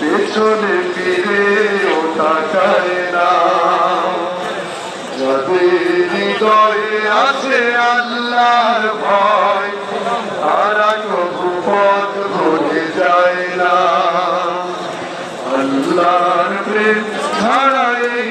পেছনে ফিরে ও তাকায় না। যাদের হৃদয়ে আছে আল্লাহর ভয়, তারা কবু পথ যায় না। আল্লাহর প্রেম ছাড়া এই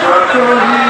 যতই